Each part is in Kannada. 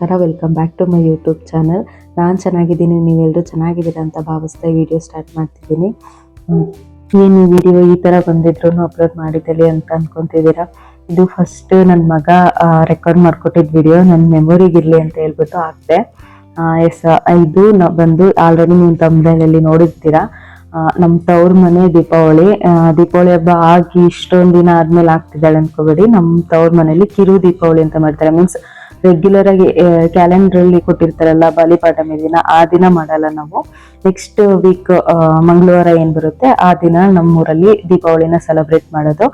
ನಮಸ್ಕಾರ. Welcome back to my YouTube channel ನಾನು ಚೆನ್ನಾಗಿದ್ದೀನಿ ನೀವೆಲ್ಲರೂ ಚೆನ್ನಾಗಿದ್ದೀರಾ ಅಂತ ಭಾವಿಸ್ತಾ ವಿಡಿಯೋ ಸ್ಟಾರ್ಟ್ ಮಾಡ್ತಿದ್ದೀನಿ. ಏನು ವಿಡಿಯೋ ಈ ಥರ ಬಂದಿದ್ರು ಅಪ್ಲೋಡ್ ಮಾಡಿದ್ದಲ್ಲಿ ಅಂತ ಅಂದ್ಕೊತಿದ್ದೀರಾ ಇದು ಫಸ್ಟ್ ನನ್ನ ಮಗ ರೆಕಾರ್ಡ್ ಮಾಡಿಕೊಟ್ಟಿದ್ದ ವಿಡಿಯೋ ನನ್ನ ಮೆಮೊರಿಗಿರಲಿ ಅಂತ ಹೇಳ್ಬಿಟ್ಟು ಹಾಕ್ತೆ ಎಸ್ ಇದು ನ, ಬಂದು ಆಲ್ರೆಡಿ ನೀವು ತಮ್ಮದಲ್ಲಿ ನೋಡಿರ್ತೀರಾ. ನಮ್ಮ ತವ್ರ ಮನೆ ದೀಪಾವಳಿ. ದೀಪಾವಳಿ ಹಬ್ಬ ಆಗಿ ಇಷ್ಟೊಂದು ದಿನ ಆದ್ಮೇಲೆ ಆಗ್ತಿದ್ದಾಳೆ ಅನ್ಕೋಬೇಡಿ. ನಮ್ಮ ತವ್ರ ಮನೇಲಿ ಕಿರು ದೀಪಾವಳಿ ಅಂತ ಮಾಡ್ತಾರೆ. ಮೀನ್ಸ್ ರೆಗ್ಯುಲರ್ ಆಗಿ ಕ್ಯಾಲೆಂಡರ್ ಅಲ್ಲಿ ಕೊಟ್ಟಿರ್ತಾರಲ್ಲ ಬಲಿಪಾಠಮಿ ದಿನ, ಆ ದಿನ ಮಾಡಲ್ಲ ನಾವು. ನೆಕ್ಸ್ಟ್ ವೀಕ್ ಮಂಗಳವಾರ ಏನ್ ಬರುತ್ತೆ, ಆ ದಿನ ನಮ್ಮೂರಲ್ಲಿ ದೀಪಾವಳಿನ ಸೆಲೆಬ್ರೇಟ್ ಮಾಡೋದು.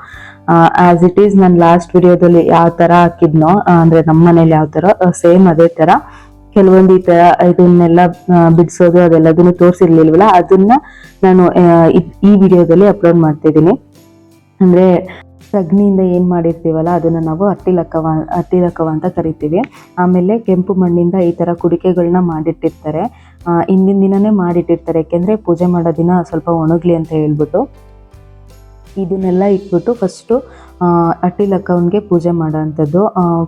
ಆಸ್ ಇಟ್ ಈಸ್ ನಾನು ಲಾಸ್ಟ್ ವಿಡಿಯೋದಲ್ಲಿ ಯಾವ ತರ ಹಾಕಿದ್ನೋ ಅಂದ್ರೆ ನಮ್ಮ ಮನೇಲಿ ಯಾವ ತರ ಸೇಮ್ ಅದೇ ತರ. ಕೆಲವೊಂದು ಈ ತರ ಇದನ್ನೆಲ್ಲ ಬಿಡಿಸೋದು, ಅದೆಲ್ಲದನ್ನು ತೋರಿಸಿರ್ಲಿಲ್ವಲ್ಲ, ಅದನ್ನ ನಾನು ಈ ವಿಡಿಯೋದಲ್ಲಿ ಅಪ್ಲೋಡ್ ಮಾಡ್ತಿದ್ದೀನಿ. ಅಂದ್ರೆ ಸಗಣಿಯಿಂದ ಏನು ಮಾಡಿರ್ತೀವಲ್ಲ, ಅದನ್ನು ನಾವು ಅಟ್ಟಿಲಕ್ಕವ ಅಟ್ಟಿಲಕ್ಕವ ಅಂತ ಕರಿತೀವಿ. ಆಮೇಲೆ ಕೆಂಪು ಮಣ್ಣಿಂದ ಈ ಥರ ಕುಡಿಕೆಗಳನ್ನ ಮಾಡಿಟ್ಟಿರ್ತಾರೆ. ಹಿಂದಿನ ದಿನನೇ ಮಾಡಿಟ್ಟಿರ್ತಾರೆ. ಯಾಕೆಂದರೆ ಪೂಜೆ ಮಾಡೋ ದಿನ ಸ್ವಲ್ಪ ಒಣಗಲಿ ಅಂತ ಹೇಳ್ಬಿಟ್ಟು ಇದನ್ನೆಲ್ಲ ಇಟ್ಬಿಟ್ಟು ಫಸ್ಟು ಅಟ್ಟಿಲಕ್ಕವನಿಗೆ ಪೂಜೆ ಮಾಡೋ ಅಂಥದ್ದು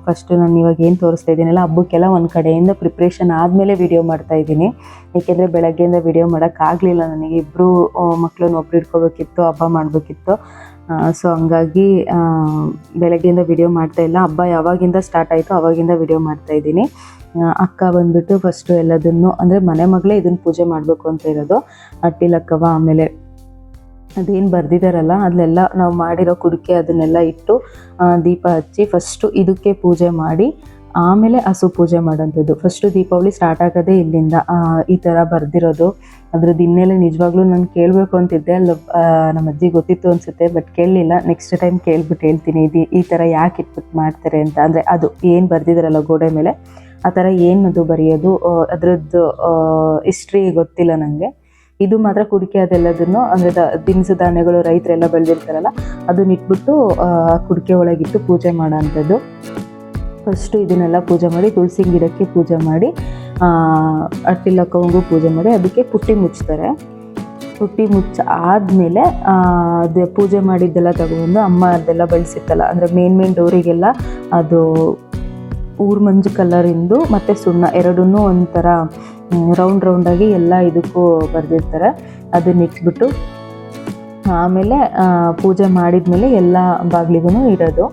ಫಸ್ಟ್ ನಾನು ಇವಾಗ ಏನು ತೋರಿಸ್ತಾ ಇದ್ದೀನಲ್ಲ, ಹಬ್ಬಕ್ಕೆಲ್ಲ ಒಂದು ಕಡೆಯಿಂದ ಪ್ರಿಪ್ರೇಷನ್ ಆದಮೇಲೆ ವಿಡಿಯೋ ಮಾಡ್ತಾ ಇದ್ದೀನಿ. ಏಕೆಂದರೆ ಬೆಳಗ್ಗೆಯಿಂದ ವಿಡಿಯೋ ಮಾಡೋಕ್ಕಾಗಲಿಲ್ಲ ನನಗೆ. ಇಬ್ಬರು ಮಕ್ಕಳನ್ನ ಒಬ್ರು ಇಟ್ಕೋಬೇಕಿತ್ತು ಹಬ್ಬ ಮಾಡಬೇಕಿತ್ತು. ಸೊ ಹಂಗಾಗಿ ಬೆಳಗ್ಗೆಯಿಂದ ವಿಡಿಯೋ ಮಾಡ್ತಾ ಇಲ್ಲ. ಹಬ್ಬ ಯಾವಾಗಿಂದ ಸ್ಟಾರ್ಟ್ ಆಯಿತು ಅವಾಗಿಂದ ವಿಡಿಯೋ ಮಾಡ್ತಾ ಇದ್ದೀನಿ. ಅಕ್ಕ ಬಂದುಬಿಟ್ಟು ಫಸ್ಟು ಎಲ್ಲದನ್ನು, ಅಂದರೆ ಮನೆ ಮಗಳೇ ಇದನ್ನು ಪೂಜೆ ಮಾಡಬೇಕು ಅಂತ ಇರೋದು. ಅಟ್ಟಿಲಕ್ಕವ ಆಮೇಲೆ ಅದೇನು ಬರ್ದಿದಾರಲ್ಲ ಅದನ್ನೆಲ್ಲ ನಾವು ಮಾಡಿರೋ ಕುಡಿಕೆ ಅದನ್ನೆಲ್ಲ ಇಟ್ಟು ದೀಪ ಹಚ್ಚಿ ಫಸ್ಟು ಇದಕ್ಕೆ ಪೂಜೆ ಮಾಡಿ ಆಮೇಲೆ ಹಸು ಪೂಜೆ ಮಾಡೋಂಥದ್ದು. ಫಸ್ಟು ದೀಪಾವಳಿ ಸ್ಟಾರ್ಟ್ ಆಗೋದೇ ಇಲ್ಲಿಂದ ಈ ಥರ ಬರ್ದಿರೋದು. ಅದ್ರದ್ದು ಹಿನ್ನೆಲೆ ನಿಜವಾಗ್ಲೂ ನಾನು ಕೇಳಬೇಕು ಅಂತಿದ್ದೆ. ಅಲ್ಲಿ ನಮ್ಮ ಅಜ್ಜಿ ಗೊತ್ತಿತ್ತು ಅನಿಸುತ್ತೆ ಬಟ್ ಕೇಳಲಿಲ್ಲ. ನೆಕ್ಸ್ಟ್ ಟೈಮ್ ಕೇಳ್ಬಿಟ್ಟು ಹೇಳ್ತೀನಿ. ಇದು ಈ ಥರ ಯಾಕೆ ಇಟ್ಬಿಟ್ಟು ಮಾಡ್ತಾರೆ ಅಂತ. ಅಂದರೆ ಅದು ಏನು ಬರ್ದಿದ್ದಾರಲ್ಲ ಗೋಡೆ ಮೇಲೆ, ಆ ಥರ ಏನದು ಬರೆಯೋದು? ಅದರದ್ದು ಹಿಸ್ಟ್ರಿ ಗೊತ್ತಿಲ್ಲ ನನಗೆ ಇದು ಮಾತ್ರ ಕುಡಿಕೆ ಅದೆಲ್ಲದನ್ನು, ಅಂದರೆ ದಿನಸು ಧಾನ್ಯಗಳು ರೈತರೆಲ್ಲ ಬೆಳೆದಿರ್ತಾರಲ್ಲ, ಅದನ್ನ ಇಟ್ಬಿಟ್ಟು ಕುಡಿಕೆ ಒಳಗಿಟ್ಟು ಪೂಜೆ ಮಾಡೋ ಅಂಥದ್ದು ಫಸ್ಟು ಇದನ್ನೆಲ್ಲ ಪೂಜೆ ಮಾಡಿ, ತುಳಸಿ ಗಿಡಕ್ಕೆ ಪೂಜೆ ಮಾಡಿ ಅಟ್ಟಿಲಕ್ಕವಂಗೂ ಪೂಜೆ ಮಾಡಿ, ಅದಕ್ಕೆ ಪುಟ್ಟಿ ಮುಚ್ತಾರೆ. ಪುಟ್ಟಿ ಮುಚ್ಚ ಆದಮೇಲೆ ಅದು ಪೂಜೆ ಮಾಡಿದ್ದೆಲ್ಲ ತಗೊಂಡು ಅಮ್ಮ ಅದೆಲ್ಲ ಬೆಳೆಸಿತ್ತಲ್ಲ, ಅಂದರೆ ಮೇನ್ ಮೇನ್ ಡೋರಿಗೆಲ್ಲ ಅದು ಊರು ಮಂಜು ಕಲರಿಂದು ಮತ್ತು ಸುಣ್ಣ ಎರಡೂ ಒಂಥರ ರೌಂಡ್ ರೌಂಡಾಗಿ ಎಲ್ಲ ಇದಕ್ಕೂ ಬರೆದಿರ್ತಾರೆ. ಅದನ್ನ ಇಟ್ಬಿಟ್ಟು, ಆಮೇಲೆ ಪೂಜೆ ಮಾಡಿದ ಮೇಲೆ ಎಲ್ಲ ಬಾಗಿಲಿಗೂ ಇಡೋದು.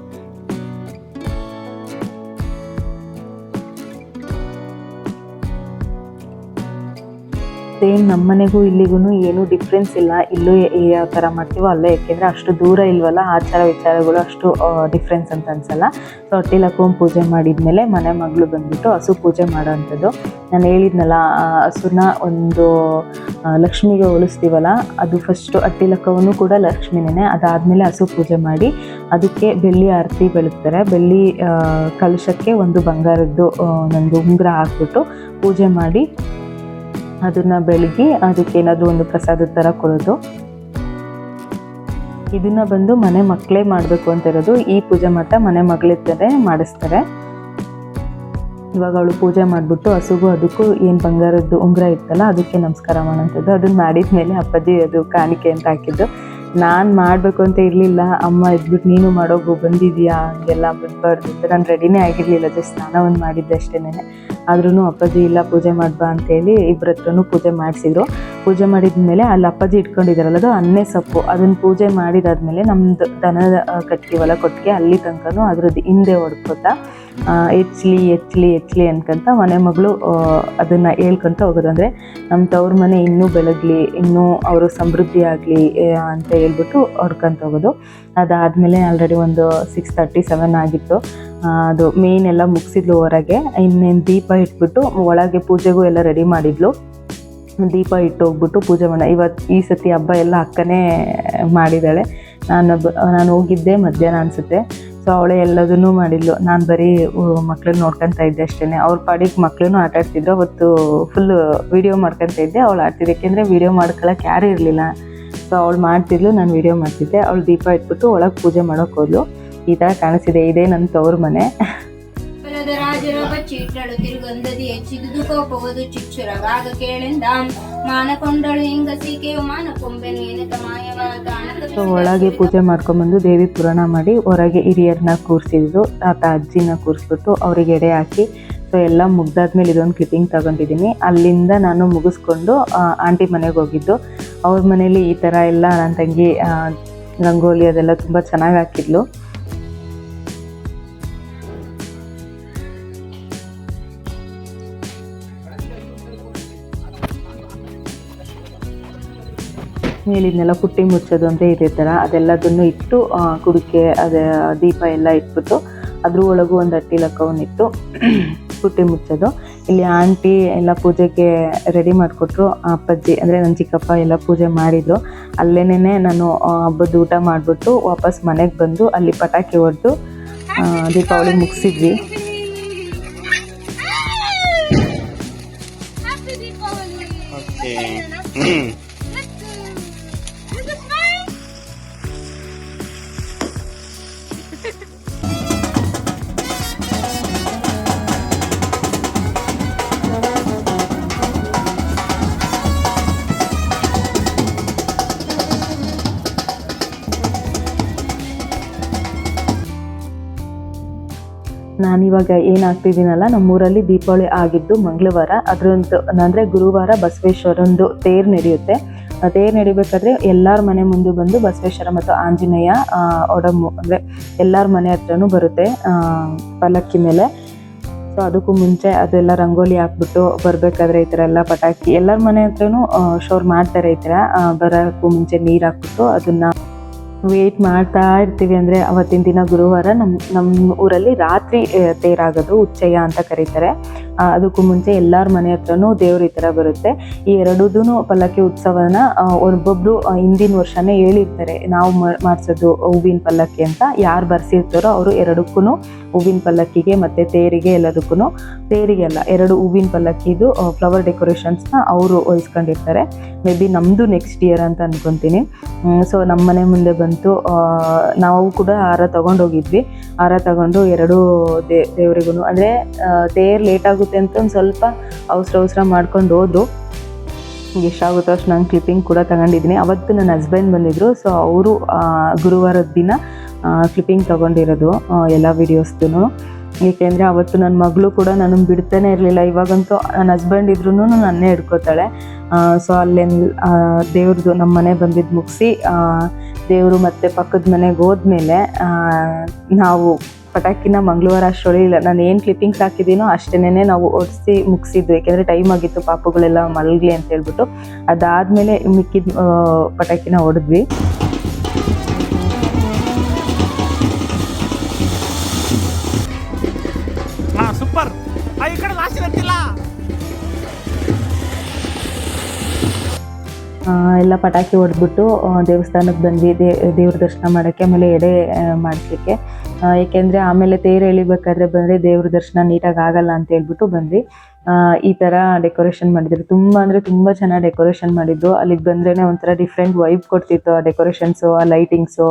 ಸೇಮ್ ನಮ್ಮನೆಗೂ ಇಲ್ಲಿಗೂ ಏನೂ ಡಿಫ್ರೆನ್ಸ್ ಇಲ್ಲ. ಇಲ್ಲೂ ಯಾವ ಥರ ಮಾಡ್ತೀವೋ ಅಲ್ಲೇ ಯಾಕೆಂದರೆ ಅಷ್ಟು ದೂರ ಇಲ್ವಲ್ಲ ಆಚಾರ ವಿಚಾರಗಳು ಅಷ್ಟು ಡಿಫ್ರೆನ್ಸ್ ಅಂತ ಅನ್ಸಲ್ಲ. ಸೊ ಅಟ್ಟಿಲಕ್ಕೂ ಪೂಜೆ ಮಾಡಿದ್ಮೇಲೆ ಮನೆ ಮಗಳು ಬಂದ್ಬಿಟ್ಟು ಹಸು ಪೂಜೆ ಮಾಡೋ ಅಂಥದ್ದು ನಾನು ಹೇಳಿದ್ನಲ್ಲ ಆ ಹಸುನ ಒಂದು ಲಕ್ಷ್ಮಿಗೆ ಹೋಲಿಸ್ತೀವಲ್ಲ ಅದು ಫಸ್ಟು ಅಟ್ಟಿಲಕ್ಕವನ್ನು ಕೂಡ ಲಕ್ಷ್ಮಿನೇ ಅದಾದಮೇಲೆ ಹಸು ಪೂಜೆ ಮಾಡಿ ಅದಕ್ಕೆ ಬೆಳ್ಳಿ ಆರತಿ ಬೆಳಗ್ತಾರೆ. ಬೆಳ್ಳಿ ಆ, ಕಲಶಕ್ಕೆ ಒಂದು ಬಂಗಾರದ್ದು ಒಂದು ಉಂಗುರ ಹಾಕ್ಬಿಟ್ಟು ಪೂಜೆ ಮಾಡಿ ಅದನ್ನ ಬೆಳಗಿ ಅದಕ್ಕೆ ಏನಾದರೂ ಒಂದು ಪ್ರಸಾದದ ಥರ ಕೊಡೋದು. ಇದನ್ನ ಬಂದು ಮನೆ ಮಕ್ಕಳೇ ಮಾಡಬೇಕು ಅಂತ ಇರೋದು. ಈ ಪೂಜೆ ಮಾತ್ರ ಮನೆ ಮಗಳಿದ್ದರೆ ಮಾಡಿಸ್ತಾರೆ. ಇವಾಗ ಅವಳು ಪೂಜೆ ಮಾಡಿಬಿಟ್ಟು ಹಸುಗೂ ಅದಕ್ಕೂ ಏನು ಬಂಗಾರದ್ದು ಉಂಗುರ ಇತ್ತಲ್ಲ, ಅದಕ್ಕೆ ನಮಸ್ಕಾರ ಮಾಡೋಂಥದ್ದು. ಅದನ್ನು ಮಾಡಿದ ಮೇಲೆ ಅಪ್ಪಾಜಿ ಅದು ಕಾಣಿಕೆ ಅಂತ ಹಾಕಿದ್ದು. ನಾನು ಮಾಡಬೇಕು ಅಂತ ಇರಲಿಲ್ಲ. ಅಮ್ಮ ಇದ್ಬಿಟ್ಟು ನೀನು ಮಾಡೋಗು ಬಂದಿದ್ಯಾ? ಹಂಗೆಲ್ಲ ಬಿಡ್ಬಾರ್ದು ಅಂತ. ನಾನು ರೆಡಿನೇ ಆಗಿರಲಿಲ್ಲ. ಜಸ್ಟ್ ಸ್ನಾನವನ್ನು ಮಾಡಿದ್ದೆ ಅಷ್ಟೇನೆ. ಆದ್ರೂ ಅಪ್ಪಾಜಿ, ಇಲ್ಲ, ಪೂಜೆ ಮಾಡ್ಬಾ ಅಂತೇಳಿ ಇಬ್ಬರ ಹತ್ರನೂ ಪೂಜೆ ಮಾಡಿಸಿದ್ರು. ಪೂಜೆ ಮಾಡಿದ್ಮೇಲೆ ಅಲ್ಲಿ ಅಪ್ಪಾಜಿ ಇಟ್ಕೊಂಡಿದ್ದಾರಲ್ಲ ಅದು ಅನ್ನೆ ಸೊಪ್ಪು. ಅದನ್ನ ಪೂಜೆ ಮಾಡಿದಾದ್ಮೇಲೆ ನಮ್ಮದು ಕಟ್ಟಿಗೆ ಕಟ್ತೀವಲ್ಲ ಕೊಟ್ಟಿಗೆ ಅಲ್ಲಿ ತನಕನೂ ಅದ್ರದ್ದು ಹಿಂದೆ ಹೊಡ್ಕೋತಾ ಆ, ಎಚ್ಲಿ ಎಚ್ಲಿ ಎಚ್ಲಿ ಅನ್ಕೊಂತ ಮನೆ ಮಗಳು ಅದನ್ನು ಅದನ್ನ ಹೇಳ್ಕೊಂತ ಹೋಗೋದು. ಅಂದರೆ ನಮ್ಮ ತವ್ರ ಮನೆ ಇನ್ನೂ ಬೆಳಗಲಿ ಇನ್ನೂ ಅವರು ಸಮೃದ್ಧಿ ಆಗಲಿ ಅಂತ ಹೇಳ್ಬಿಟ್ಟು ಹೊಡ್ಕೊಂತ ಹೋಗೋದು. ಅದಾದಮೇಲೆ ಆಲ್ರೆಡಿ ಒಂದು ಸಿಕ್ಸ್ ತರ್ಟಿ ಸೆವೆನ್ ಆಗಿತ್ತು. ಅದು ಮೇನ್ ಎಲ್ಲ ಮುಗಿಸಿದ್ಲು ಹೊರಗೆ. ಇನ್ನೇನು ದೀಪ ಇಟ್ಬಿಟ್ಟು ಒಳಗೆ ಪೂಜೆಗೂ ಎಲ್ಲ ರೆಡಿ ಮಾಡಿದ್ಲು. ದೀಪ ಇಟ್ಟು ಹೋಗ್ಬಿಟ್ಟು ಪೂಜೆ ಮಾಡ ಇವತ್ತು ಈ ಸತಿ ಹಬ್ಬ ಎಲ್ಲ ಅಕ್ಕನೇ ಮಾಡಿದ್ದಾಳೆ. ನಾನು ನಾನು ಹೋಗಿದ್ದೆ ಮಧ್ಯಾಹ್ನ ಅನಿಸುತ್ತೆ. ಸೊ ಅವಳೇ ಎಲ್ಲದನ್ನೂ ಮಾಡಿದ್ಲು. ನಾನು ಬರೀ ಮಕ್ಳನ್ನ ನೋಡ್ಕೊತಾ ಇದ್ದೆ ಅಷ್ಟೇ ಅವ್ರ ಪಾಡಿಗೆ ಮಕ್ಕಳನ್ನು ಆಟ ಆಡ್ತಿದ್ರು ಅವತ್ತು ಫುಲ್ ವಿಡಿಯೋ ಮಾಡ್ಕೊತಾ ಇದ್ದೆ. ಅವಳು ಆಡ್ತಿದ್ದೆ ಯಾಕೆಂದರೆ ವಿಡಿಯೋ ಮಾಡ್ಕೊಳಕ್ಕೆ ಯಾರೂ ಇರಲಿಲ್ಲ. ಸೊ ಅವಳು ಮಾಡ್ತಿದ್ಲು, ನಾನು ವಿಡಿಯೋ ಮಾಡ್ತಿದ್ದೆ. ಅವಳು ದೀಪ ಇಟ್ಬಿಟ್ಟು ಒಳಗೆ ಪೂಜೆ ಮಾಡೋಕೆ ಹೋದ್ಲು. ಈ ಥರ ಕಾಣಿಸಿದೆ ಇದೇ ನನ್ನ ತವ್ರ ಮನೆ. ಬಲದ ರಾಜರ ಬಚ್ಚಿಟ್ಟಳು ತಿರುಗಂದದಿ ಹೆಚ್ಚಿದುದು ಕೋಪವದು ಚಿಚ್ಚುರಗಾಗ ಕೇಳೆಂದ ಮಾನಕೊಂಡಳು ಹಿಂಗಸಿಕೆಯು ಸೀಕೆಯು ಮಾನಕೊಂಬೆನು ಎನೆತ ಮಾಯವಾದ ಒಳಗೆ ಪೂಜೆ ಮಾಡ್ಕೊಂಬಂದು ದೇವಿ ಪುರಾಣ ಮಾಡಿ, ಹೊರಗೆ ಹಿರಿಯರನ್ನ ಕೂರಿಸಿದ್ರು ತಾತ ಅಜ್ಜಿನ ಕೂರಿಸ್ಬಿಟ್ಟು ಅವ್ರಿಗೆ ಎಡೆ ಹಾಕಿ, ಸೊ, ಎಲ್ಲ ಮುಗ್ದಾದ್ಮೇಲೆ ಇದೊಂದು ಕ್ಲಿಪ್ಪಿಂಗ್ ತಗೊಂಡಿದ್ದೀನಿ. ಅಲ್ಲಿಂದ ನಾನು ಮುಗಿಸ್ಕೊಂಡು ಆಂಟಿ ಮನೆಗೆ ಹೋಗಿದ್ದು. ಅವ್ರ ಮನೇಲಿ ಈ ಥರ ಎಲ್ಲ ನನ್ನ ತಂಗಿ ರಂಗೋಲಿ ಅದೆಲ್ಲ ತುಂಬ ಚೆನ್ನಾಗಿ ಹಾಕಿದ್ಲು. ಮೇಲಿದ್ನೆಲ್ಲ ಪುಟ್ಟಿ ಮುಚ್ಚೋದು ಅಂದರೆ ಇದೇ ಥರ. ಅದೆಲ್ಲದನ್ನು ಇಟ್ಟು ಕುಡಿಕೆ ಅದೇ ದೀಪ ಎಲ್ಲ ಇಟ್ಬಿಟ್ಟು ಅದ್ರ ಒಳಗೂ ಒಂದು ಅಟ್ಟಿ ಲಕ್ಕವನ್ನು ಇಟ್ಟು ಪುಟ್ಟಿ ಮುಚ್ಚೋದು. ಇಲ್ಲಿ ಆಂಟಿ ಎಲ್ಲ ಪೂಜೆಗೆ ರೆಡಿ ಮಾಡಿಕೊಟ್ರು. ಅಪ್ಪಾಜಿ ಅಂದರೆ ನನ್ನ ಚಿಕ್ಕಪ್ಪ ಎಲ್ಲ ಪೂಜೆ ಮಾಡಿದ್ರು. ಅಲ್ಲೇನೇ ನಾನು ಹಬ್ಬದ ಊಟ ಮಾಡಿಬಿಟ್ಟು ವಾಪಸ್ ಮನೆಗೆ ಬಂದು ಅಲ್ಲಿ ಪಟಾಕಿ ಹೊಡೆದು ದೀಪಾವಳಿ ಮುಗಿಸಿದ್ವಿ. ಓಕೆ ನಾನಿವಾಗ ಏನಾಗ್ತಿದ್ದೀನಲ್ಲ ನಮ್ಮೂರಲ್ಲಿ ದೀಪಾವಳಿ ಆಗಿದ್ದು ಮಂಗಳವಾರ. ಅದರಂದು ಅಂದರೆ ಗುರುವಾರ ಬಸವೇಶ್ವರಂದು ತೇರು ನಡೆಯುತ್ತೆ. ತೇರು ನಡಿಬೇಕಾದ್ರೆ ಎಲ್ಲರ ಮನೆ ಮುಂದೆ ಬಂದು ಬಸವೇಶ್ವರ ಮತ್ತು ಆಂಜನೇಯ ಒಡಮು ಅಂದರೆ ಎಲ್ಲರ ಮನೆ ಹತ್ರನೂ ಬರುತ್ತೆ ಆ, ಪಲ್ಲಕ್ಕಿ ಮೇಲೆ. ಸೊ ಅದಕ್ಕೂ ಮುಂಚೆ ಅದೆಲ್ಲ ರಂಗೋಲಿ ಹಾಕ್ಬಿಟ್ಟು ಬರಬೇಕಾದ್ರೆ ಈ ಥರ ಎಲ್ಲ ಪಟಾಕಿ ಎಲ್ಲರ ಮನೆ ಹತ್ರನೂ ಶೋರ್ ಮಾಡ್ತಾರೆ ಈ ಥರ. ಬರೋಕ್ಕೂ ಮುಂಚೆ ನೀರು ಹಾಕ್ಬಿಟ್ಟು ಅದನ್ನು ವೇಟ್ ಮಾಡ್ತಾ ಇರ್ತೀವಿ ಅಂದರೆ ಅವತ್ತಿನ ದಿನ ಗುರುವಾರ ನಮ್ಮ ನಮ್ಮ ಊರಲ್ಲಿ ರಾತ್ರಿ ತೇರಾಗೋದು ಉಚ್ಚಯ್ಯ ಅಂತ ಕರೀತಾರೆ. ಅದಕ್ಕೂ ಮುಂಚೆ ಎಲ್ಲರ ಮನೆ ಹತ್ರನೂ ದೇವ್ರ ಈ ಥರ ಬರುತ್ತೆ. ಈ ಎರಡೂ ಪಲ್ಲಕ್ಕಿ ಉತ್ಸವನ ಒಬ್ಬೊಬ್ರು ಹಿಂದಿನ ವರ್ಷನೇ ಹೇಳಿರ್ತಾರೆ, ನಾವು ಮಾಡಿಸೋದು ಹೂವಿನ ಪಲ್ಲಕ್ಕಿ ಅಂತ. ಯಾರು ಬರ್ಸಿರ್ತಾರೋ ಅವರು ಎರಡಕ್ಕೂ ಹೂವಿನ ಪಲ್ಲಕ್ಕಿಗೆ ಮತ್ತು ತೇರಿಗೆ ಎಲ್ಲದಕ್ಕೂ ತೇರಿಗೆಲ್ಲ ಎರಡು ಹೂವಿನ ಪಲ್ಲಕ್ಕಿದು ಫ್ಲವರ್ ಡೆಕೋರೇಷನ್ಸ್ನ ಅವರು ವಹಿಸ್ಕೊಂಡಿರ್ತಾರೆ ಮೇ ಬಿ ನಮ್ಮದು ನೆಕ್ಸ್ಟ್ ಇಯರ್ ಅಂತ ಅಂದ್ಕೊತೀನಿ ಸೊ ನಮ್ಮ ಮನೆ ಮುಂದೆ ಬಂತು ನಾವು ಕೂಡ ಹಾರ ತೊಗೊಂಡೋಗಿದ್ವಿ. ಹಾರ ತಗೊಂಡು ಎರಡು ದೇ ದೇವರಿಗೂ ಅಂದರೆ ತೇರು ಲೇಟ್ ಆಗುತ್ತೆ ಅಂತ ಒಂದು ಸ್ವಲ್ಪ ಅವಸರ ಅವಸರ ಮಾಡ್ಕೊಂಡು ಹೋದ್ರು. ಎಷ್ಟಾಗುತ್ತೋ ಅಷ್ಟು ನಾನು ಕ್ಲಿಪ್ಪಿಂಗ್ ಕೂಡ ತಗೊಂಡಿದ್ದೀನಿ. ಅವತ್ತು ನನ್ನ ಹಸ್ಬೆಂಡ್ ಬಂದಿದ್ದರು ಸೊ ಅವರು ಗುರುವಾರದ ದಿನ ಕ್ಲಿಪ್ಪಿಂಗ್ ತೊಗೊಂಡಿರೋದು ಎಲ್ಲ ವೀಡಿಯೋಸ್ದು ಏಕೆಂದರೆ ಅವತ್ತು ನನ್ನ ಮಗಳು ಕೂಡ ನನಗೆ ಬಿಡ್ತಾನೆ ಇರಲಿಲ್ಲ. ಇವಾಗಂತೂ ನನ್ನ ಹಸ್ಬೆಂಡ್ ಇದ್ರೂ ನನ್ನೇ ಹಿಡ್ಕೋತಾಳೆ. ಸೊ ಅಲ್ಲೇನು ದೇವ್ರದ್ದು ನಮ್ಮ ಮನೆ ಬಂದಿದ್ದು ಮುಗಿಸಿ ದೇವರು ಮತ್ತು ಪಕ್ಕದ ಮನೆಗೆ ಹೋದ್ಮೇಲೆ ನಾವು ಪಟಾಕಿನ ಮಂಗಳವಾರ ಅಷ್ಟೊಳಿ ಇಲ್ಲ. ನಾನು ಏನು ಕ್ಲಿಪ್ಪಿಂಗ್ಸ್ ಹಾಕಿದ್ದೀನೋ ಅಷ್ಟೇನೆ ನಾವು ಒಡಿಸಿ ಮುಗಿಸಿದ್ವಿ ಯಾಕೆಂದರೆ ಟೈಮ್ ಆಗಿತ್ತು ಪಾಪುಗಳೆಲ್ಲ ಮಲಗಲಿ ಅಂತ ಹೇಳ್ಬಿಟ್ಟು. ಅದಾದಮೇಲೆ ಮಿಕ್ಕಿದ ಪಟಾಕಿನ ಹೊಡೆದ್ವಿ ಸೂಪರ್ ಈ ಕಡೆ ಎಲ್ಲ ಪಟಾಕಿ ಹೊಡೆದ್ಬಿಟ್ಟು ದೇವಸ್ಥಾನಕ್ಕೆ ಬಂದ್ವಿ. ದೇ, ದೇವ್ರ ದರ್ಶನ ಮಾಡೋಕ್ಕೆ ಆಮೇಲೆ ಎಡೆ ಮಾಡಿಸ್ಲಿಕ್ಕೆ. ಏಕೆಂದರೆ ಆಮೇಲೆ ತೇರು ಎಳಿಬೇಕಾದ್ರೆ ಬಂದರೆ ದೇವ್ರ ದರ್ಶನ ನೀಟಾಗಿ ಆಗಲ್ಲ ಅಂತ ಹೇಳ್ಬಿಟ್ಟು ಬಂದ್ವಿ. ಈ ಥರ ಡೆಕೋರೇಷನ್ ಮಾಡಿದ್ರು. ತುಂಬ ಅಂದರೆ ತುಂಬ ಚೆನ್ನಾಗಿ ಡೆಕೋರೇಷನ್ ಮಾಡಿದ್ದು ಅಲ್ಲಿಗೆ ಬಂದ್ರೇ ಒಂಥರ ಡಿಫ್ರೆಂಟ್ ವೈಬ್ ಕೊಡ್ತಿತ್ತು ಆ ಡೆಕೋರೇಷನ್ಸು ಆ ಲೈಟಿಂಗ್ಸು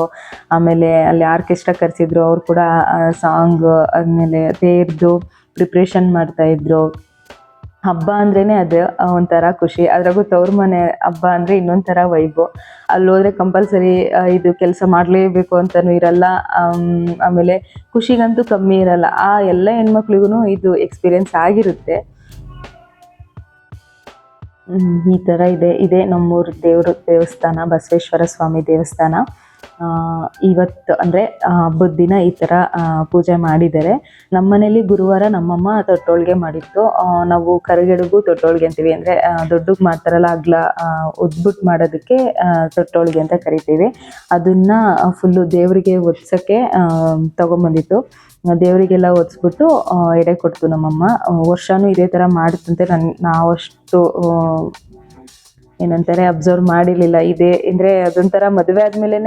ಆಮೇಲೆ ಅಲ್ಲಿ ಆರ್ಕೆಸ್ಟ್ರಾ ಕರೆಸಿದ್ರು. ಅವ್ರು ಕೂಡ ಸಾಂಗ್ ಆದಮೇಲೆ ತೇರ್ದು ಪ್ರಿಪ್ರೇಷನ್ ಮಾಡ್ತಾಯಿದ್ರು ಹಬ್ಬ ಅಂದ್ರೇನೆ ಅದು ಒಂಥರ ಖುಷಿ. ಅದ್ರಾಗೂ ತವ್ರ ಮನೆ ಹಬ್ಬ ಅಂದ್ರೆ ಇನ್ನೊಂಥರ ಥರ ವೈಬು ಅಲ್ಲಿ ಹೋದ್ರೆ ಕಂಪಲ್ಸರಿ ಇದು ಕೆಲಸ ಮಾಡಲೇಬೇಕು ಅಂತಲೂ ಇರಲ್ಲ. ಆಮೇಲೆ ಖುಷಿಗಂತೂ ಕಮ್ಮಿ ಇರಲ್ಲ. ಆ ಎಲ್ಲ ಹೆಣ್ಮಕ್ಳಿಗೂ ಇದು ಎಕ್ಸ್ಪೀರಿಯನ್ಸ್ ಆಗಿರುತ್ತೆ. ಈ ಥರ ಇದೆ. ಇದೆ ನಮ್ಮೂರು ದೇವ್ರ ದೇವಸ್ಥಾನ, ಬಸವೇಶ್ವರ ಸ್ವಾಮಿ ದೇವಸ್ಥಾನ. ಇವತ್ತು ಅಂದರೆ ಹಬ್ಬದ ದಿನ ಈ ಥರ ಪೂಜೆ ಮಾಡಿದ್ದಾರೆ. ನಮ್ಮ ಮನೇಲಿ ಗುರುವಾರ ನಮ್ಮಮ್ಮ ತೊಟ್ಟೋಳ್ಗೆ ಮಾಡಿತ್ತು. ನಾವು ಕರಿಗಡುಗು ತೊಟ್ಟೋಳ್ಗೆ ಅಂತೀವಿ. ಅಂದರೆ ದೊಡ್ಡಗ್ ಮಾಡ್ತಾರಲ್ಲ, ಅಗ್ಲ ಉದ್ಬಿಟ್ಟು ಮಾಡೋದಕ್ಕೆ ತೊಟ್ಟೋಳ್ಗೆ ಅಂತ ಕರಿತೀವಿ. ಅದನ್ನು ಫುಲ್ಲು ದೇವರಿಗೆ ಒದ್ಸೋಕ್ಕೆ ತೊಗೊಂಬಂದಿತ್ತು. ದೇವರಿಗೆಲ್ಲ ಒದಿಸ್ಬಿಟ್ಟು ಎಡೆ ಕೊಡ್ತು ನಮ್ಮಮ್ಮ. ವರ್ಷಾನು ಇದೇ ಥರ ಮಾಡುತ್ತಂತೆ ನನ್, ನಾವಷ್ಟು ಏನಂತಾರೆ, ಅಬ್ಸರ್ವ್ ಮಾಡಿರ್ಲಿಲ್ಲ. ಇದೆ ಅಂದ್ರೆ ಅದೊಂಥರ ಮದುವೆ ಆದ್ಮೇಲೆ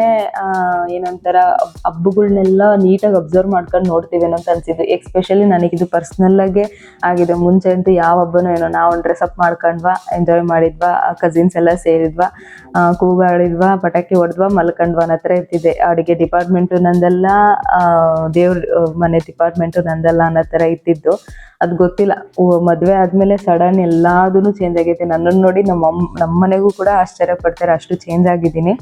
ಏನಂತಾರ ಹಬ್ಬಗಳನ್ನೆಲ್ಲ ನೀಟಾಗಿ ಅಬ್ಸರ್ವ್ ಮಾಡ್ಕೊಂಡು ನೋಡ್ತೀವಿ ಅಂತ ಅನ್ಸಿದ್ದು. ಎಕ್ಸ್ಪೆಷಲಿ ನನಗಿದು ಆಗಿ ಆಗಿದೆ. ಮುಂಚೆ ಅಂತೂ ಯಾವ ಹಬ್ಬನೂ ಏನೋ ನಾವು ಡ್ರೆಸ್ ಅಪ್ ಮಾಡ್ಕೊಂಡ್ವಾ, ಎಂಜಾಯ್ ಮಾಡಿದ್ವಾ ಕಸಿನ್ಸ್ ಎಲ್ಲ ಸೇರಿದ್ವಾ ಕೂಗಾಡಿದ್ವಾ, ಪಟಾಕಿ ಹೊಡೆದ್ವಾ, ಮಲ್ಕೊಂಡ್ವಾ ಅನ್ನೋ ಹತ್ರ ಇರ್ತಿದ್ದೆ. ಅಡುಗೆ ಡಿಪಾರ್ಟ್ಮೆಂಟು ನಂದೆಲ್ಲ ದೇವ್ರ ಮನೆ ಡಿಪಾರ್ಟ್ಮೆಂಟು ನಂದಲ್ಲ ಅನ್ನೋ ಥರ ಇತ್ತಿದ್ದು ಅದು ಗೊತ್ತಿಲ್ಲ. ಮದುವೆ ಆದ್ಮೇಲೆ ಸಡನ್ ಎಲ್ಲದೂ ಚೇಂಜ್ ಆಗೈತೆ. ನನ್ನನ್ನು ನೋಡಿ ನಮ್ಮ ನಮ್ಮ ಮನೆಗೂ ಕೂಡ ಆಶ್ಚರ್ಯ ಪಡ್ತಾರೆ, ಅಷ್ಟು ಚೇಂಜ್ ಆಗಿದ್ದೀನಿ.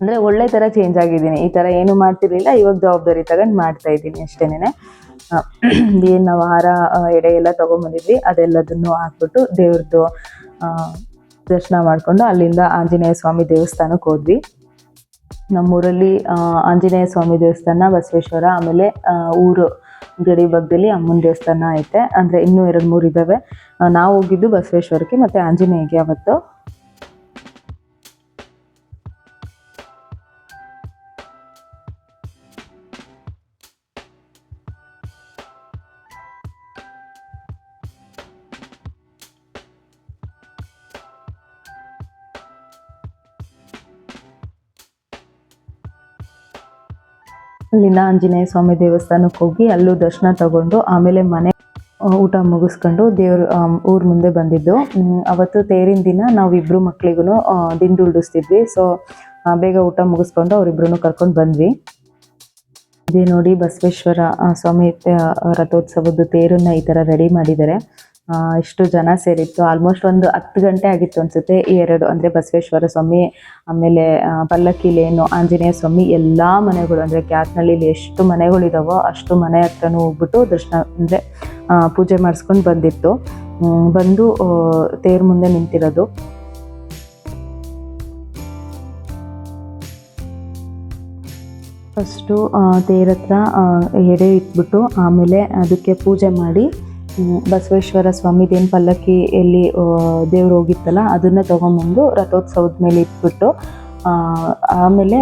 ಅಂದ್ರೆ ಒಳ್ಳೆ ತರ ಚೇಂಜ್ ಆಗಿದ್ದೀನಿ. ಈ ತರ ಏನು ಮಾಡ್ತಿರ್ಲಿಲ್ಲ, ಇವಾಗ ಜವಾಬ್ದಾರಿ ತಗೊಂಡು ಮಾಡ್ತಾ ಇದ್ದೀನಿ ಅಷ್ಟೇನೆ ಏನು ನಾವು ಆಹಾರ ಎಡೆ ಎಲ್ಲ ತೊಗೊಂಬಂದಿದ್ವಿ, ಅದೆಲ್ಲದನ್ನು ಹಾಕ್ಬಿಟ್ಟು ದೇವ್ರದ್ದು ದರ್ಶನ ಮಾಡಿಕೊಂಡು ಅಲ್ಲಿಂದ ಆಂಜನೇಯ ಸ್ವಾಮಿ ದೇವಸ್ಥಾನಕ್ಕೆ ಹೋದ್ವಿ. ನಮ್ಮೂರಲ್ಲಿ ಆಂಜನೇಯ ಸ್ವಾಮಿ ದೇವಸ್ಥಾನ, ಬಸವೇಶ್ವರ, ಆಮೇಲೆ ಊರು ಗಡಿ ಭಾಗದಲ್ಲಿ ಅಮ್ಮನ ದೇವಸ್ಥಾನ ಐತೆ. ಅಂದರೆ ಇನ್ನೂ ಎರಡು ಮೂರು ಇದ್ದಾವೆ ನಾವು ಹೋಗಿದ್ದು ಬಸವೇಶ್ವರಕ್ಕೆ ಮತ್ತು ಆಂಜನೇಯಗೆ ಅವತ್ತು. ಅಲ್ಲಿನ ಆಂಜನೇಯ ಸ್ವಾಮಿ ದೇವಸ್ಥಾನಕ್ಕೆ ಹೋಗಿ ಅಲ್ಲೂ ದರ್ಶನ ತಗೊಂಡು ಆಮೇಲೆ ಮನೆ ಊಟ ಮುಗಿಸ್ಕೊಂಡು ದೇವ್ರ ಊರ ಮುಂದೆ ಬಂದಿದ್ದು. ಅವತ್ತು ತೇರಿನ ದಿನ ನಾವು ಇಬ್ರು ಮಕ್ಳಿಗೂ ದಿಂಡು ಉಳಿಸ್ತಿದ್ವಿ ಸೊ ಬೇಗ ಊಟ ಮುಗಿಸ್ಕೊಂಡು ಅವರಿಬ್ರು ಕರ್ಕೊಂಡು ಬಂದ್ವಿ. ಇದೇ ನೋಡಿ ಬಸವೇಶ್ವರ ಸ್ವಾಮಿ ರಥೋತ್ಸವದ ತೇರನ್ನು ಈ ಥರ ರೆಡಿ ಮಾಡಿದ್ದಾರೆ. ಇಷ್ಟು ಜನ ಸೇರಿತ್ತು. ಆಲ್ಮೋಸ್ಟ್ ಒಂದು ಹತ್ತು ಗಂಟೆ ಆಗಿತ್ತು ಅನ್ಸುತ್ತೆ ಈ ಎರಡು, ಅಂದರೆ ಬಸವೇಶ್ವರ ಸ್ವಾಮಿ, ಆಮೇಲೆ ಪಲ್ಲಕ್ಕಿ ಲೇನು, ಆಂಜನೇಯ ಸ್ವಾಮಿ, ಎಲ್ಲ ಮನೆಗಳು, ಅಂದರೆ ಕ್ಯಾತ್ನಳ್ಳಿಲಿ ಎಷ್ಟು ಮನೆಗಳಿದಾವೋ ಅಷ್ಟು ಮನೆ ಹತ್ರನೂ ಹೋಗ್ಬಿಟ್ಟು ದರ್ಶನ, ಅಂದರೆ ಪೂಜೆ ಮಾಡಿಸ್ಕೊಂಡು ಬಂದಿತ್ತು. ಬಂದು ತೇರು ಮುಂದೆ ನಿಂತಿರೋದು. ಫಸ್ಟು ತೇರತ್ರ ಎಡೆ ಇಟ್ಬಿಟ್ಟು ಆಮೇಲೆ ಅದಕ್ಕೆ ಪೂಜೆ ಮಾಡಿ ಬಸವೇಶ್ವರ ಸ್ವಾಮಿದೇನು ಪಲ್ಲಕ್ಕಿ ಎಲ್ಲಿ ದೇವ್ರು ಹೋಗಿತ್ತಲ್ಲ, ಅದನ್ನ ತಗೊಂಬಂದು ರಥೋತ್ಸವದ ಮೇಲೆ ಇಟ್ಬಿಟ್ಟು ಆಮೇಲೆ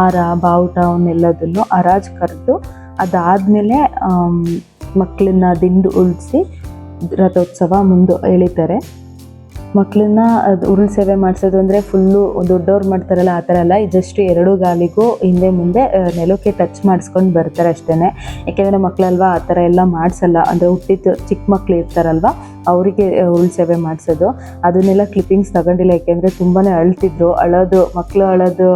ಆರ ಹಾರ ಬಾವುಟ ಅವನ್ನೆಲ್ಲದನ್ನು ಹರಾಜು ಕರೆದು ಅದಾದಮೇಲೆ ಮಕ್ಕಳನ್ನ ದಿಂಡು ಉಳಿಸಿ ರಥೋತ್ಸವ ಮುಂದೆ ಎಳಿತಾರೆ. ಮಕ್ಕಳನ್ನ ಅದು ಉರುಳು ಸೇವೆ ಮಾಡಿಸೋದು ಅಂದರೆ ಫುಲ್ಲು ದೊಡ್ಡವ್ರು ಮಾಡ್ತಾರಲ್ಲ ಆ ಥರ ಅಲ್ಲ ಜಸ್ಟ್ ಎರಡು ಗಾಲಿಗೂ ಹಿಂದೆ ಮುಂದೆ ನೆಲಕ್ಕೆ ಟಚ್ ಮಾಡಿಸ್ಕೊಂಡು ಬರ್ತಾರೆ ಅಷ್ಟೇ ಯಾಕೆಂದರೆ ಮಕ್ಕಳಲ್ವ ಆ ಥರ ಎಲ್ಲ ಮಾಡಿಸಲ್ಲ. ಅಂದರೆ ಹುಟ್ಟಿದ ಚಿಕ್ಕ ಮಕ್ಕಳು ಇರ್ತಾರಲ್ವ ಅವರಿಗೆ ಉರುಳು ಸೇವೆ ಮಾಡಿಸೋದು. ಅದನ್ನೆಲ್ಲ ಕ್ಲಿಪ್ಪಿಂಗ್ಸ್ ತಗೊಂಡಿಲ್ಲ ಯಾಕೆಂದರೆ ತುಂಬಾ ಅಳ್ತಿದ್ರು. ಅಳೋದು ಮಕ್ಕಳು ಅಳೋದು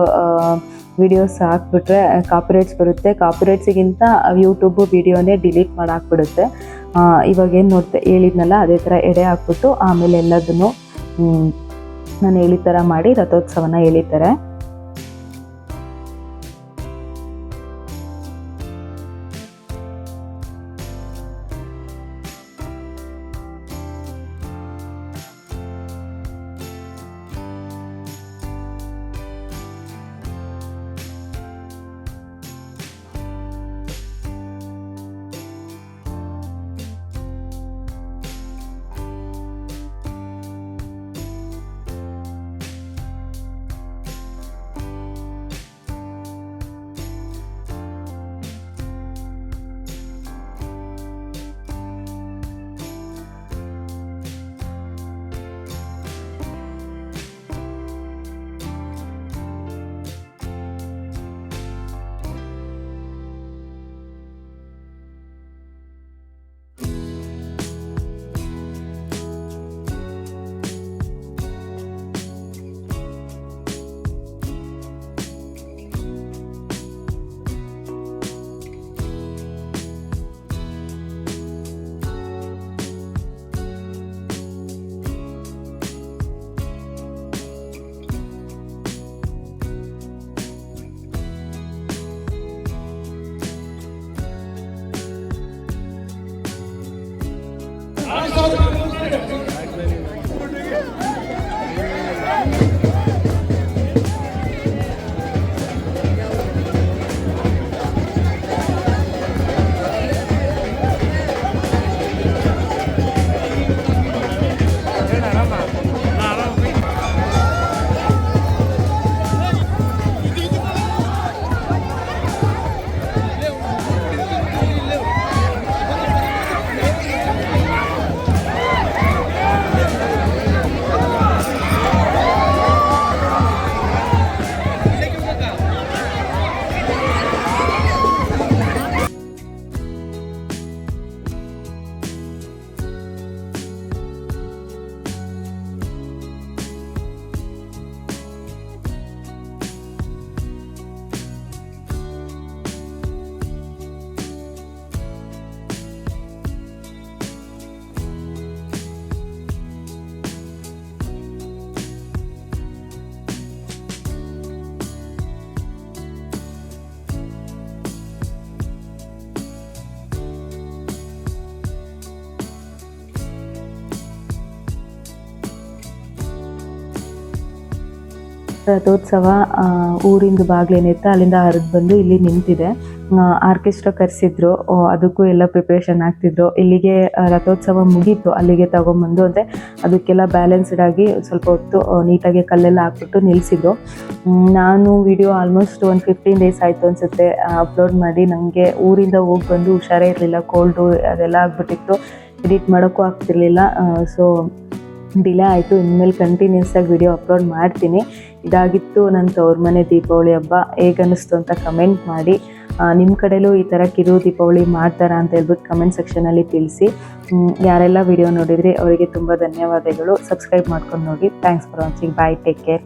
ವಿಡಿಯೋಸ್ ಹಾಕ್ಬಿಟ್ರೆ ಕಾಪಿರೈಟ್ಸ್ ಬರುತ್ತೆ. ಕಾಪಿರೈಟ್ಸಿಗಿಂತ ಯೂಟ್ಯೂಬು ವಿಡಿಯೋನೇ ಡಿಲೀಟ್ ಮಾಡಿ ಹಾಕ್ಬಿಡುತ್ತೆ ಆ, ಇವಾಗ ಏನು ನೋಡ್ತೆ ಹೇಳಿದ್ನಲ್ಲ, ಅದೇ ಥರ ಎಡೆ ಹಾಕ್ಬಿಟ್ಟು ಆಮೇಲೆ ಎಲ್ಲದನ್ನು ನಾನು ಹೇಳಿದ ಥರ ಮಾಡಿ ರಥೋತ್ಸವನ ಎಳಿತಾರೆ. Thank you. ರಥೋತ್ಸವ ಊರಿಂದ ಬಾಗ್ಲೇನಿತ್ತು ಅಲ್ಲಿಂದ ಹರಿದು ಬಂದು ಇಲ್ಲಿ ನಿಂತಿದೆ. ಆರ್ಕೆಸ್ಟ್ರಾ ಕರೆಸಿದ್ರು. ಅದಕ್ಕೂ ಎಲ್ಲ ಪ್ರಿಪ್ರೇಷನ್ ಆಗ್ತಿದ್ರು. ಇಲ್ಲಿಗೆ ರಥೋತ್ಸವ ಮುಗೀತು. ಅಲ್ಲಿಗೆ ತಗೊಂಬಂದು ಅಂದರೆ ಅದಕ್ಕೆಲ್ಲ ಬ್ಯಾಲೆನ್ಸ್ಡ್ ಆಗಿ ಸ್ವಲ್ಪ ಹೊತ್ತು ನೀಟಾಗಿ ಕಲ್ಲೆಲ್ಲ ಹಾಕ್ಬಿಟ್ಟು ನಿಲ್ಲಿಸಿದ್ರು ನಾನು ವಿಡಿಯೋ ಆಲ್ಮೋಸ್ಟ್ ಒಂದು ಫಿಫ್ಟೀನ್ ಡೇಸ್ ಆಯಿತು ಅನಿಸುತ್ತೆ ಅಪ್ಲೋಡ್ ಮಾಡಿ. ನನಗೆ ಊರಿಂದ ಹೋಗಿ ಬಂದು ಹುಷಾರೇ ಇರಲಿಲ್ಲ ಕೋಲ್ಡು ಅದೆಲ್ಲ ಆಗ್ಬಿಟ್ಟಿತ್ತು. ಎಡಿಟ್ ಮಾಡೋಕ್ಕೂ ಆಗ್ತಿರ್ಲಿಲ್ಲ ಸೊ ಡಿಲೇ ಆಯಿತು. ಇನ್ಮೇಲೆ ಕಂಟಿನ್ಯೂಸ್ ಆಗಿ ವಿಡಿಯೋ ಅಪ್ಲೋಡ್ ಮಾಡ್ತೀನಿ. ಇದಾಗಿತ್ತು. ನನ್ನ ತವ್ರ ಮನೆ ದೀಪಾವಳಿ ಹಬ್ಬ. ಹೇಗನ್ನಿಸ್ತು ಅಂತ ಕಮೆಂಟ್ ಮಾಡಿ. ನಿಮ್ಮ ಕಡೆಯಲ್ಲೂ ಈ ಥರ ಕಿರು ದೀಪಾವಳಿ ಮಾಡ್ತಾರಾ ಅಂತ ಹೇಳ್ಬಿಟ್ಟು ಕಮೆಂಟ್ ಸೆಕ್ಷನಲ್ಲಿ ತಿಳಿಸಿ. ಯಾರೆಲ್ಲ ವಿಡಿಯೋ ನೋಡಿದ್ರಿ, ಅವರಿಗೆ ತುಂಬ ಧನ್ಯವಾದಗಳು. ಸಬ್ಸ್ಕ್ರೈಬ್ ಮಾಡ್ಕೊಂಡು ನೋಡಿ. Thanks for watching bye take care